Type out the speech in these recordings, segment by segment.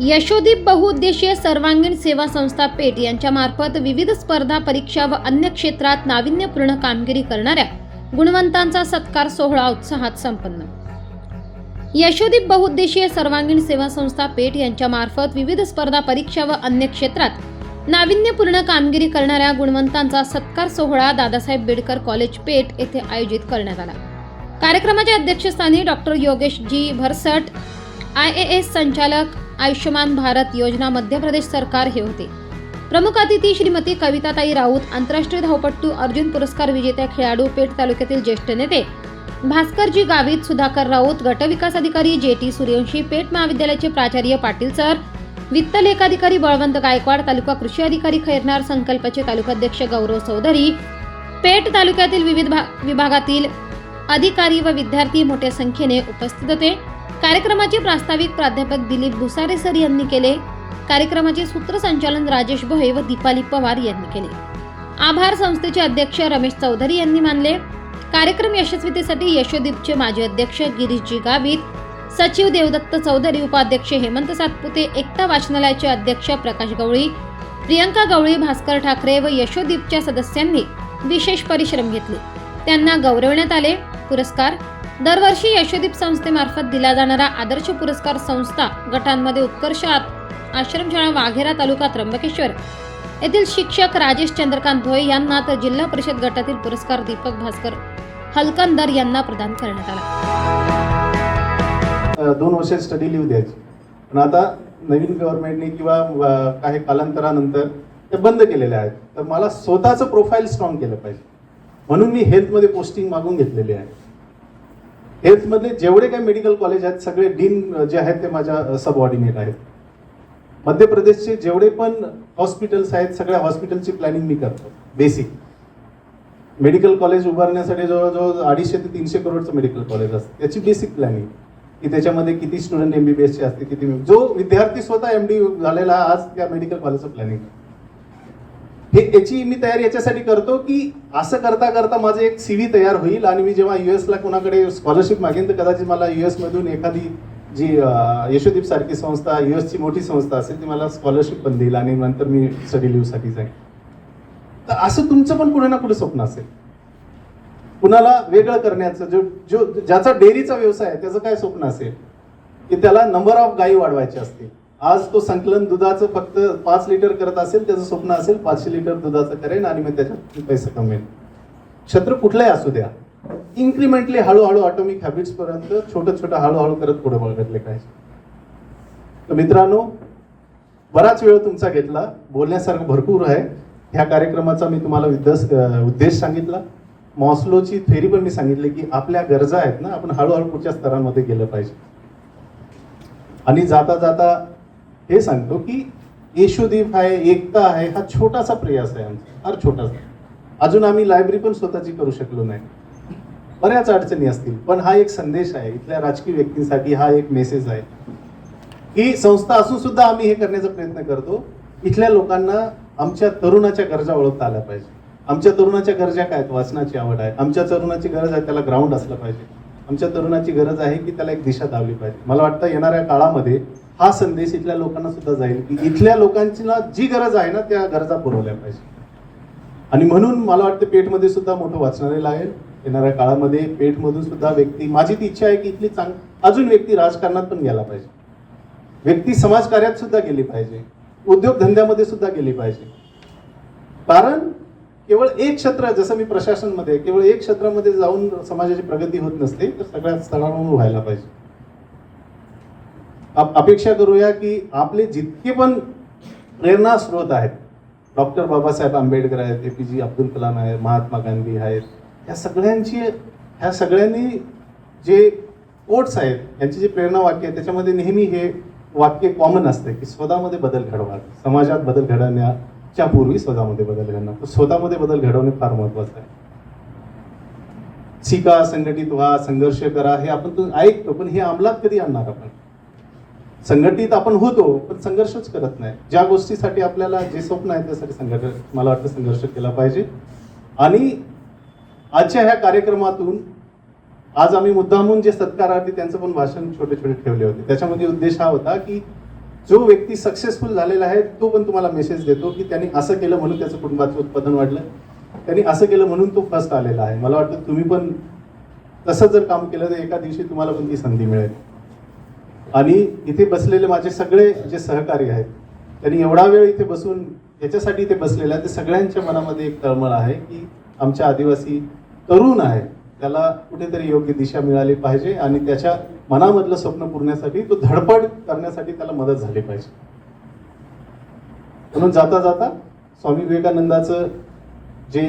यशोदीप बहुउद्देशीय सर्वांगीण सेवा संस्था पेठ यांच्या मार्फत विविध स्पर्धा परीक्षा व अन्य क्षेत्रात नाविन्यपूर्ण कामगिरी करणाऱ्या गुणवंतांचा सत्कार सोहळा उत्साहात संपन्न. यशोदीप बहुउद्देशीय सर्वांगीण सेवा संस्था पेठ यांच्या मार्फत विविध स्पर्धा परीक्षा व अन्य क्षेत्रात नाविन्यपूर्ण कामगिरी करणाऱ्या गुणवंतांचा सत्कार सोहळा दादासाहेब बेडकर कॉलेज पेठ येथे आयोजित करण्यात आला. कार्यक्रमाच्या अध्यक्षस्थानी doctor Yogesh G Bharsat I A S संचालक आयुष्यमान भारत योजना मध्य प्रदेश सरकार हे होते. प्रमुख अतिथी श्रीमती कविताताई राऊत आंतरराष्ट्रीय धावपट्टू अर्जुन पुरस्कार विजेत्या खेळाडू पेठ तालुक्यातील ज्येष्ठ नेते भास्करजी गावित सुधाकर राऊत गटविकास अधिकारी जे टी सूर्यवंशी पेठ महाविद्यालयाचे प्राचार्य पाटील सर वित्त लेखाधिकारी बळवंत गायकवाड तालुका कृषी अधिकारी खैरनार संकल्पाचे तालुकाध्यक्ष गौरव चौधरी पेठ तालुक्यातील विविध भा- विभागातील अधिकारी व विद्यार्थी मोठ्या संख्येने उपस्थित होते. कार्यक्रमाचे प्रास्ताविक प्राध्यापक दिलीप भुसारे सर यांनी केले. कार्यक्रमाचे सूत्रसंचालन राजेश भोये व दीपाली पवार यांनी केले. आभार संस्थेचे अध्यक्ष रमेश चौधरी यांनी मानले. कार्यक्रम यशस्वीतेसाठी यशोदीपचे माजी अध्यक्ष गिरीशजी गावित सचिव देवदत्त चौधरी उपाध्यक्ष हेमंत सातपुते एकता वाचनालयाचे अध्यक्ष प्रकाश गवळी प्रियंका गवळी भास्कर ठाकरे व यशोदीपच्या सदस्यांनी विशेष परिश्रम घेतले. त्यांना गौरवण्यात आले. पुरस्कार दरवर्षी यशोदीप संस्थेमार्फत दिला जाणारा आदर्श पुरस्कार संस्था गटांमध्ये उत्कर्ष आश्रमशाळा वाघेरा तालुका त्र्यंबकेश्वर. येथील शिक्षक राजेश चंद्रकांत भोये यांना तर जिल्हा परिषद गटातील पुरस्कार दीपक भास्कर हलकंदर यांना प्रदान करण्यात आला. दोन वर्ष स्टडी लिव्ह द्यायची. पण आता नवीन गव्हर्नमेंटने किंवा काही कालांतरानंतर ते बंद केलेले आहेत. तर मला स्वतःचं प्रोफाईल स्ट्रॉंग केलं पाहिजे. म्हणून मी हेल्थमध्ये पोस्टिंग मागून घेतलेली आहे. हेल्थमधले जेवढे काही मेडिकल कॉलेज आहेत सगळे डीन जे आहेत ते माझ्या सबऑर्डिनेट आहेत. मध्य प्रदेशचे जेवढे पण हॉस्पिटल्स आहेत सगळ्या हॉस्पिटलची प्लॅनिंग मी करतो बेसिक. मेडिकल कॉलेज उभारण्यासाठी जवळजवळ अडीचशे ते तीनशे करोडचं मेडिकल कॉलेज असतं. त्याची बेसिक प्लॅनिंग की त्याच्यामध्ये किती स्टुडंट एमबीबीएसचे असते किती जो विद्यार्थी स्वतः एम डी झालेला आज त्या मेडिकल कॉलेजचं प्लॅनिंग हे याची मी तयारी याच्यासाठी करतो की असं करता करता माझं एक सी व्ही तयार होईल आणि मी जेव्हा यू एसला कोणाकडे स्कॉलरशिप मागेन तर कदाचित मला यू एसमधून एखादी जी यशोदीप सारखी संस्था यू एसची मोठी संस्था असेल ती मला स्कॉलरशिप पण देईल आणि नंतर मी स्टडी लिव्हसाठी जाईल. तर असं तुमचं पण कुठे ना कुठे स्वप्न असेल. कुणाला वेगळं करण्याचं जो जो ज्याचा डेअरीचा व्यवसाय आहे त्याचं काय स्वप्न असेल? की त्याला नंबर ऑफ गायी वाढवायचे असतील. आज तो संकलन दुधाचं फक्त पाच लिटर करत असेल त्याचं स्वप्न असेल पाचशे लिटर दुधाचं करेन आणि मग त्याच्यात पैसे कमेन क्षेत्र कुठलंही असू द्या. इन्क्रिमेंटली हळूहळू ऑटोमिक हॅबिट्स पर्यंत छोटं छोटं हळूहळू करत पुढे बघितले पाहिजे तर मित्रांनो बराच वेळ तुमचा घेतला. बोलण्यासारखं भरपूर आहे. ह्या कार्यक्रमाचा मी तुम्हाला उद्देश उद्देश सांगितला. मॉस्लोची थेरी पण मी सांगितली की आपल्या गरजा आहेत ना आपण हळूहळू पुढच्या स्तरांमध्ये गेलं पाहिजे. आणि जाता जाता हे सांगतो की येशुदीप आहे एकता आहे हा छोटासा प्रयास आहे आमचा फार छोटासा. अजून आम्ही लायब्ररी पण स्वतःची करू शकलो नाही. बऱ्याच अडचणी असतील पण हा एक संदेश आहे इथल्या राजकीय व्यक्तींसाठी हा एक मेसेज आहे. ही संस्था असून सुद्धा आम्ही हे करण्याचा प्रयत्न करतो. इथल्या लोकांना आमच्या तरुणाच्या गरजा ओळखता आल्या पाहिजे. आमच्या तरुणाच्या गरजा काय आहेत? वाचनाची आवड आहे. आमच्या तरुणाची गरज आहे त्याला ग्राउंड असलं पाहिजे. आमच्या तरुणाची गरज आहे की त्याला एक दिशा दावली पाहिजे. मला वाटतं येणाऱ्या काळामध्ये हा संदेश इथल्या लोकांना सुद्धा जाईल की इथल्या लोकांची ना जी गरज आहे ना त्या गरजा पुरवल्या पाहिजे. आणि म्हणून मला वाटतं पेठमध्ये सुद्धा मोठं वाचनालय लागेल. येणाऱ्या काळामध्ये पेठमधून सुद्धा व्यक्ती माझी ती इच्छा आहे की इथली चांग अजून व्यक्ती राजकारणात पण गेला पाहिजे. व्यक्ती समाजकार्यात सुद्धा गेली पाहिजे. उद्योगधंद्यामध्ये सुद्धा गेली पाहिजे. कारण केवळ एक क्षेत्र जसं मी प्रशासनमध्ये केवळ एक क्षेत्रामध्ये जाऊन समाजाची प्रगती होत नसते तर सगळ्या स्तरावर व्हायला पाहिजे. अपेक्षा करूया की आपले जितके पण प्रेरणा स्रोत आहेत डॉक्टर बाबासाहेब आंबेडकर आहेत A P J Abdul Kalam आहेत महात्मा गांधी आहेत ह्या सगळ्यांची ह्या सगळ्यांनी जे कोट्स आहेत यांची जी प्रेरणा वाक्य आहे त्याच्यामध्ये नेहमी हे वाक्य कॉमन असते की स्वतःमध्ये बदल घडवा. समाजात बदल घडवण्याच्या पूर्वी स्वतःमध्ये बदल घडणं तर स्वतःमध्ये बदल घडवणे फार महत्वाचं आहे. शिका संघटित व्हा संघर्ष करा हे आपण तो ऐकतो पण हे अंमलात कधी आणणार आपण? संघटित आपण होतो पण संघर्षच करत नाही. ज्या गोष्टीसाठी आपल्याला जे स्वप्न आहे त्यासाठी संघर्ष मला वाटतं संघर्ष केला पाहिजे. आणि आजच्या ह्या कार्यक्रमातून आज आम्ही मुद्दामून जे सत्कारार्थी त्यांचं पण भाषण छोटे छोटे ठेवले होते. त्याच्यामध्ये उद्देश हा होता की जो व्यक्ती सक्सेसफुल झालेला आहे तो पण तुम्हाला मेसेज देतो की त्यांनी असं केलं म्हणून त्याचं कुटुंबाचं उत्पादन वाढलं. त्यांनी असं केलं म्हणून तो फर्स्ट आलेला आहे. मला वाटतं तुम्ही पण तसं जर काम केलं तर एका दिवशी तुम्हाला पण ती संधी मिळेल. आणि इथे बसलेले माझे सगळे जे सहकारी आहेत त्यांनी एवढा वेळ इथे बसून याच्यासाठी इथे बसलेले आहेत ते सगळ्यांच्या मनामध्ये एक तळमळ आहे की आमच्या आदिवासी तरुण आहे त्याला कुठेतरी योग्य दिशा मिळाली पाहिजे आणि त्याच्या मनामधलं स्वप्न पुरण्यासाठी तो धडपड करण्यासाठी त्याला मदत झाली पाहिजे. म्हणून जाता जाता स्वामी विवेकानंदाचं जे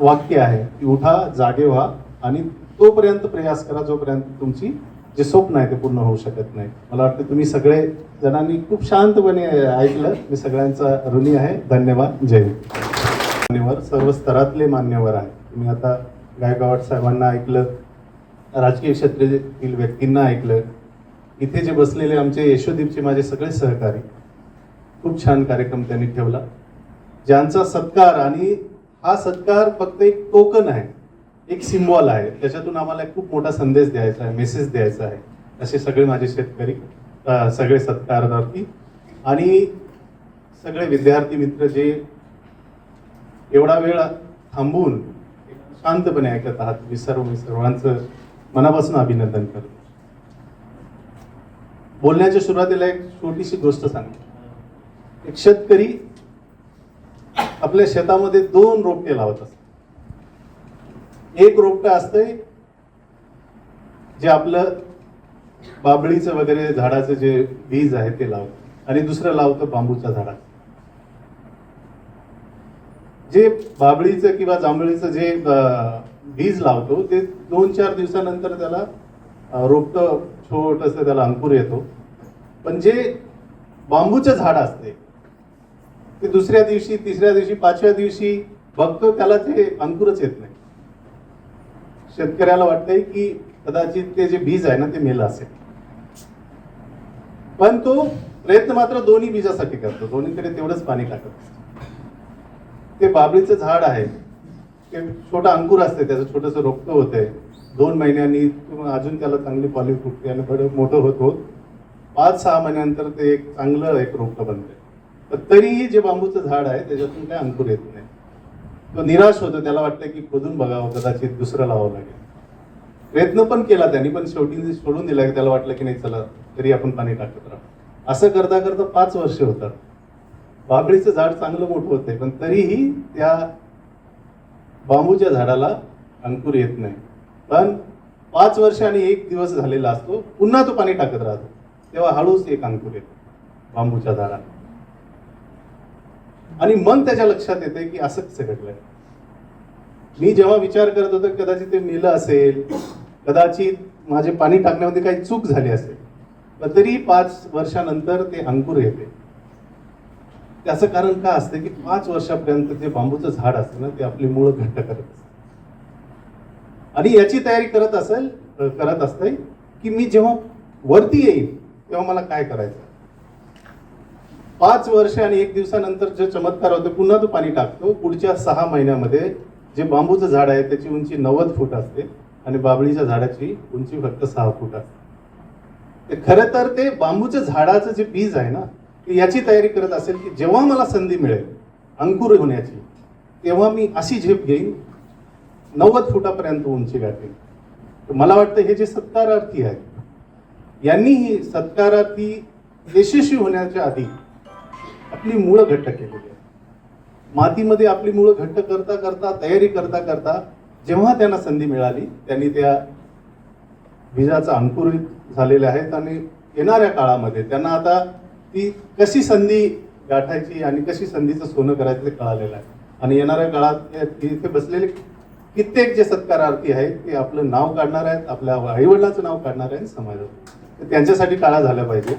वाक्य आहे की उठा जागे व्हा आणि तोपर्यंत प्रयास करा जोपर्यंत तुमची जे स्वप्न आहे ते पूर्ण होऊ शकत नाही. मला वाटतं तुम्ही सगळे जणांनी खूप शांतपणे ऐकलं. मी सगळ्यांचा ऋणी आहे. धन्यवाद. जय मान्यवर सर्व स्तरातले मान्यवर आहे तुम्ही आता गायकवाड साहेबांना ऐकलं राजकीय क्षेत्रातील व्यक्तींना ऐकलं इथे जे बसलेले आमचे यशोदीपचे माझे सगळे सहकारी खूप छान कार्यक्रम त्यांनी ठेवला. ज्यांचा सत्कार आणि हा सत्कार फक्त एक टोकन आहे. एक सिम्बॉल आहे. त्याच्यातून आम्हाला एक खूप मोठा संदेश द्यायचा आहे मेसेज द्यायचा आहे. असे सगळे माझे शेतकरी सगळे सत्कारार्थी आणि सगळे विद्यार्थी मित्र जे एवढा वेळ थांबून शांतपणे ऐकत आहात मी सर्व मी सर्वांचं मनापासून अभिनंदन करतो. बोलण्याच्या सुरुवातीला एक छोटीशी गोष्ट सांगतो. एक शेतकरी आपल्या शेतामध्ये दोन रोपटे लावत असतात एक रोपट असतंय जे आपलं बाबळीचं वगैरे झाडाचं जे बीज आहे ते लावतं. आणि दुसरं लावतं बांबूच्या झाडाचं जे बाबळीचं किंवा जांभळीचं जे बीज लावतो ते दोन चार दिवसानंतर त्याला रोपट छोट छोटस त्याला अंकुर येतो. पण जे बांबूचं झाड असते ते दुसऱ्या दिवशी तिसऱ्या दिवशी पाचव्या दिवशी बघतो त्याला ते अंकुरच येत नाही. शेतकऱ्याला वाटतंय की कदाचित ते जे बीज आहे ना ते मेलं असेल. पण तो प्रयत्न मात्र दोन्ही बीजासाठी करतो. दोन्हीकडे तेवढंच पाणी टाकत ते बाबळीचं झाड आहे. ते छोटा अंकुर असते त्याचं छोटंसं रोपट होतंय. दोन महिन्यांनी अजून त्याला चांगली पॉली फुटते आणि बरं मोठं होत होत पाच सहा महिन्यानंतर ते एक चांगलं एक रोपटं बनते तर तरीही जे बांबूचं झाड आहे त्याच्यातून काही अंकुर येत नाही. तो निराश होतो त्याला वाटतं की खोदून बघावं कदाचित दुसरं लावावं लागेल. प्रयत्न पण केला त्यांनी पण शेवटी सोडून दिला की त्याला वाटलं की नाही चला तरी आपण पाणी टाकत राहू. असं करता करता पाच वर्ष होतात. बाबळीचं झाड चांगलं मोठं होतंय पण तरीही त्या बांबूच्या झाडाला अंकुर येत नाही. पण पाच वर्ष आणि एक दिवस झालेला असतो पुन्हा तो पाणी टाकत राहतो. तेव्हा हळूच एक अंकुर येतो बांबूच्या झाडाला. आणि मन त्याच्या लक्षात येते की असं कसं घडलंय. मी जेव्हा विचार करत होतो कदाचित ते मेलं असेल कदाचित माझे पाणी टाकण्यामध्ये काही चूक झाली असेल पण तरी पाच वर्षानंतर ते अंकुर येते. त्याचं कारण काय असतं की पाच वर्षापर्यंत जे बांबूचं झाड असतं ना ते आपली मुळं घट्ट करत असत. आणि याची तयारी करत असेल करत असते की मी जेव्हा वरती येईल तेव्हा मला काय करायचं? पाच वर्ष आणि एक दिवसानंतर जो चमत्कार होतो पुन्हा तो पाणी टाकतो. पुढच्या सहा महिन्यामध्ये जे बांबूचं झाड आहे त्याची उंची नव्वद फूट असते आणि बाबळीच्या झाडाची उंची फक्त सहा फूट असते. ते खरं तर ते बांबूचं झाडाचं जे बीज आहे ना ते याची तयारी करत असेल की जेव्हा मला संधी मिळेल अंकुर होण्याची तेव्हा मी अशी झेप घेईन नव्वद फुटापर्यंत उंची गाठेल तर मला वाटतं हे जे सत्कारार्थी आहेत यांनी ही सत्कारार्थी यशस्वी होण्याच्या आधी आपली मुळं घट्ट केलेली आहेत मातीमध्ये आपली मुळं घट्ट करता करता तयारी करता करता जेव्हा त्यांना संधी मिळाली त्यांनी त्या बीजाचा अंकुरित झालेले आहेत आणि येणाऱ्या काळामध्ये त्यांना आता ती कशी संधी गाठायची आणि कशी संधीचं सोनं करायचं ते कळालेलं आहे. आणि येणाऱ्या काळात इथे बसलेले कित्येक जे सत्कारार्थी आहेत ते आपलं नाव काढणार आहेत आपल्या आईवडिलाचं नाव काढणार आहेत समाजात त्यांच्यासाठी काळा झाला पाहिजे.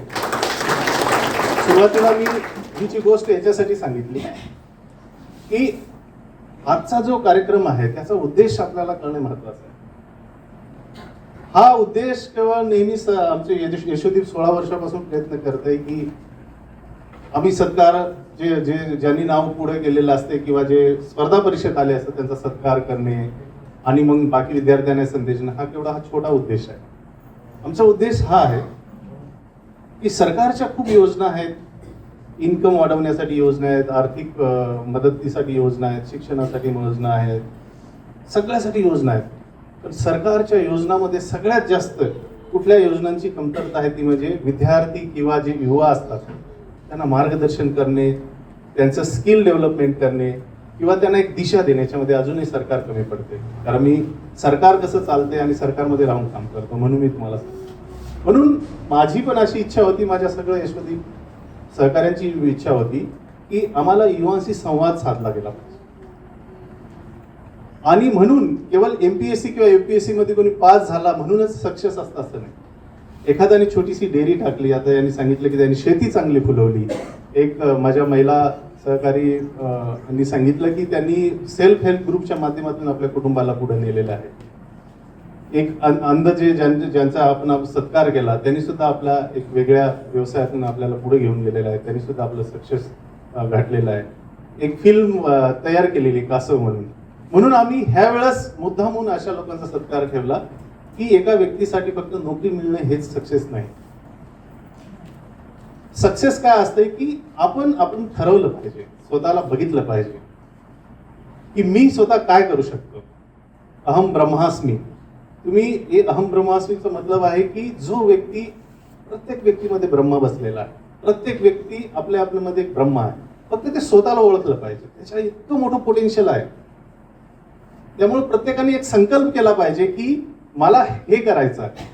सुरुवातीला मी ही जी गोष्ट याच्यासाठी सांगितली की आजचा जो कार्यक्रम आहे त्याचा उद्देश आपल्याला कळणे महत्वाचं आहे. हा उद्देश केवळ नेहमीच आमचे यशोदीप सोळा वर्षापासून प्रयत्न करत आहे की आम्ही सत्कार जे जे ज्यांनी नाव पुढे गेलेलं असते किंवा जे स्पर्धा परीक्षेत आले असतात त्यांचा सत्कार करणे आणि मग बाकी विद्यार्थ्यांना संदेश हा केवढा हा छोटा उद्देश आहे. आमचा उद्देश हा आहे की सरकारच्या खूप योजना आहेत. इन्कम वाढवण्यासाठी योजना आहेत आर्थिक मदतीसाठी योजना आहेत शिक्षणासाठी योजना आहेत सगळ्यासाठी योजना आहेत. तर सरकारच्या योजनामध्ये सगळ्यात जास्त कुठल्या योजनांची कमतरता आहे ती म्हणजे विद्यार्थी किंवा जे युवा असतात त्यांना मार्गदर्शन करणे त्यांचं स्किल डेव्हलपमेंट करणे किंवा त्यांना एक दिशा देण्याच्यामध्ये अजूनही सरकार कमी पडते. कारण मी सरकार कसं चालते आणि सरकारमध्ये राहून काम करतो म्हणून मी तुम्हाला म्हणून माझी पण अशी इच्छा होती माझ्या सगळ्या यशवती सहकाऱ्यांची इच्छा होती की आम्हाला युवांशी संवाद साधला गेला पाहिजे. आणि म्हणून केवळ एमपीएससी किंवा एमपीएससी मध्ये कोणी पास झाला म्हणूनच सक्सेस असतं असं नाही. एखाद्याने छोटीशी डेअरी टाकली आता यांनी सांगितलं की त्यांनी शेती चांगली फुलवली. एक माझ्या महिला सहकारी सांगितलं की त्यांनी सेल्फ हेल्प ग्रुपच्या माध्यमातून आपल्या कुटुंबाला पुढे नेलेलं आहे. एक अंध जे ज्यांचा आपण सत्कार केला त्यांनी सुद्धा आपला एक वेगळ्या व्यवसायातून आपल्याला पुढे घेऊन गेलेला आहे. त्यांनी सुद्धा आपलं सक्सेस घातलेलं आहे. एक फिल्म तयार केलेली कासव म्हणून. म्हणून आम्ही ह्या वेळेस मुद्दामून अशा लोकांचा सत्कार ठेवला की एका व्यक्तीसाठी फक्त नोकरी मिळणं हेच सक्सेस नाही. सक्सेस काय असतंय की आपण आपण ठरवलं पाहिजे. स्वतःला बघितलं पाहिजे. की मी स्वतः काय करू शकतो? अहम ब्रह्मास्मी. तुम्ही हे अहम ब्रह्मास्मीचा मतलब आहे की जो व्यक्ती प्रत्येक व्यक्तीमध्ये ब्रह्म बसलेला आहे प्रत्येक व्यक्ती आपल्या आपल्यामध्ये एक ब्रह्म आहे फक्त ते स्वतःला ओळखलं पाहिजे. त्याच्या इतकं मोठं पोटेन्शियल आहे. त्यामुळे प्रत्येकाने एक संकल्प केला पाहिजे की मला हे करायचं आहे.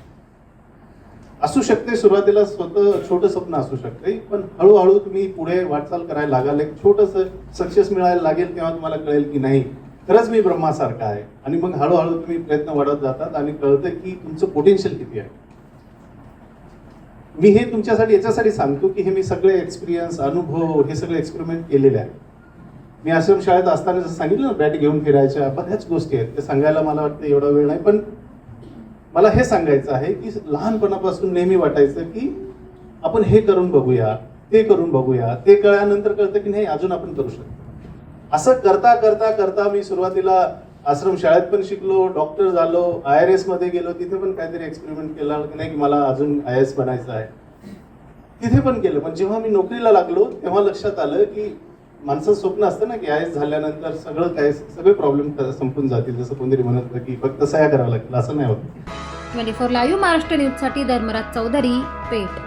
असू शकते सुरुवातीला स्वतः छोटं स्वप्न असू शकते पण हळूहळू तुम्ही पुढे वाटचाल करायला लागाल. एक छोटस सक्सेस मिळायला लागेल तेव्हा तुम्हाला कळेल की नाही. खरंच मी ब्रह्मासारखा आहे. आणि मग हळूहळू तुम्ही प्रयत्न वाढवत जातात आणि कळतं की तुमचं पोटेन्शियल किती आहे. मी हे तुमच्यासाठी याच्यासाठी सांगतो की हे मी सगळे एक्सपिरियन्स अनुभव हे सगळे एक्सपेरिमेंट केलेले आहे मी आश्रमशाळेत असताना जसं सांगितलं ना बॅट घेऊन फिरायच्या बऱ्याच गोष्टी आहेत. ते सांगायला मला वाटतं एवढा वेळ नाही पण मला हे सांगायचं आहे की लहानपणापासून नेहमी वाटायचं की आपण हे करून बघूया ते करून बघूया. ते कळल्यानंतर कळतं की नाही अजून आपण करू शकतो. असं करता करता करता मी सुरुवातीला आश्रम शाळेत पण शिकलो डॉक्टर झालो आय आर एसमध्ये गेलो तिथे पण काहीतरी एक्सपेरिमेंट केला की नाही की मला अजून आय एस बनायचं आहे. तिथे पण केलं. पण जेव्हा मी नोकरीला लागलो तेव्हा लक्षात आलं की माणसं स्वप्न असतं ना की आय एस झाल्यानंतर सगळं काय सगळे प्रॉब्लेम संपून जातील. जसं कोणतरी म्हणत होतं की फक्त सह्या करावं लागेल असं नाही होत. ट्वेंटी फोर लाईव्ह महाराष्ट्र न्यूजसाठी धर्मराज चौधरी पेठ.